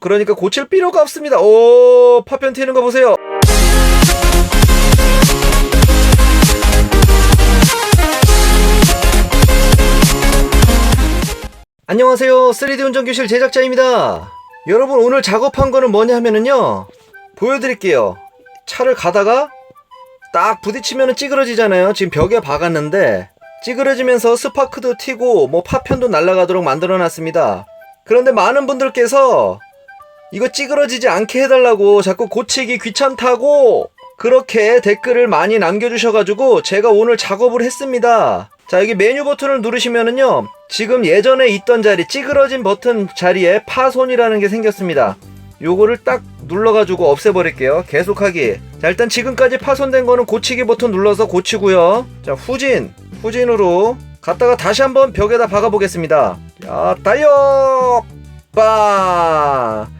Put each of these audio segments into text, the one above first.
그러니까 고칠 필요가 없습니다. 오, 파편 튀는 거 보세요. 안녕하세요. 3D 운전교실 제작자입니다. 여러분, 오늘 작업한 거는 뭐냐 하면은요. 보여드릴게요. 차를 가다가 딱 부딪히면 찌그러지잖아요. 지금 벽에 박았는데 찌그러지면서 스파크도 튀고 뭐 파편도 날아가도록 만들어 놨습니다. 그런데 많은 분들께서 이거 찌그러지지 않게 해달라고 자꾸 고치기 귀찮다고 그렇게 댓글을 많이 남겨주셔가지고 제가 오늘 작업을 했습니다. 자 여기 메뉴 버튼을 누르시면은요 지금 예전에 있던 자리 찌그러진 버튼 자리에 파손이라는 게 생겼습니다. 요거를 딱 눌러가지고 없애버릴게요. 계속하기. 자, 일단 지금까지 파손된 거는 고치기 버튼 눌러서 고치고요. 자, 후진. 후진으로 갔다가 다시 한번 벽에다 박아보겠습니다. 야, 달려! 빵!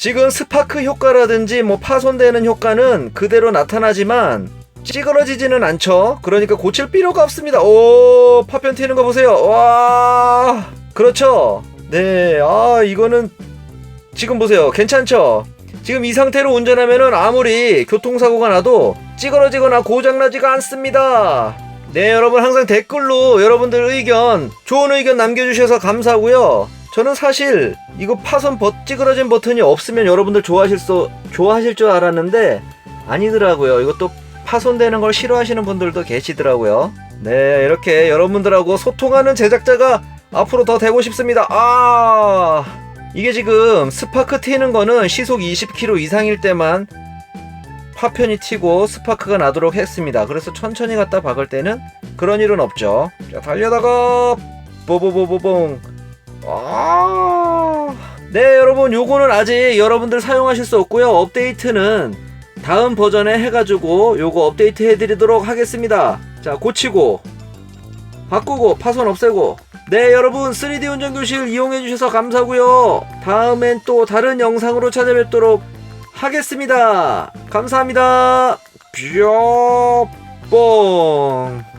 지금 스파크 효과라든지 뭐 파손되는 효과는 그대로 나타나지만 찌그러지지는 않죠. 그러니까 고칠 필요가 없습니다. 오, 파편 튀는 거 보세요. 와, 그렇죠. 네, 아, 이거는 지금 보세요. 괜찮죠? 지금 이 상태로 운전하면은 아무리 교통사고가 나도 찌그러지거나 고장나지가 않습니다. 네, 여러분 항상 댓글로 여러분들 의견, 좋은 의견 남겨주셔서 감사하고요. 저는 사실 이거 파손 버, 찌그러진 버튼이 없으면 여러분들 좋아하실 수, 좋아하실 줄 알았는데 아니더라고요. 이것도 파손되는 걸 싫어하시는 분들도 계시더라고요. 네, 이렇게 여러분들하고 소통하는 제작자가 앞으로 더 되고 싶습니다. 아, 이게 지금 스파크 튀는 거는 시속 20km 이상일 때만 파편이 튀고 스파크가 나도록 했습니다. 그래서 천천히 갖다 박을 때는 그런 일은 없죠. 자, 달려다가 뽀뽀뽀뽀뽕. 아. 네, 여러분 요거는 아직 여러분들 사용하실 수 없고요. 업데이트는 다음 버전에 해가지고 요거 업데이트 해드리도록 하겠습니다. 자, 고치고 바꾸고 파손 없애고 네 여러분 3D 운전교실 이용해주셔서 감사고요 다음엔 또 다른 영상으로 찾아뵙도록 하겠습니다 감사합니다 뿅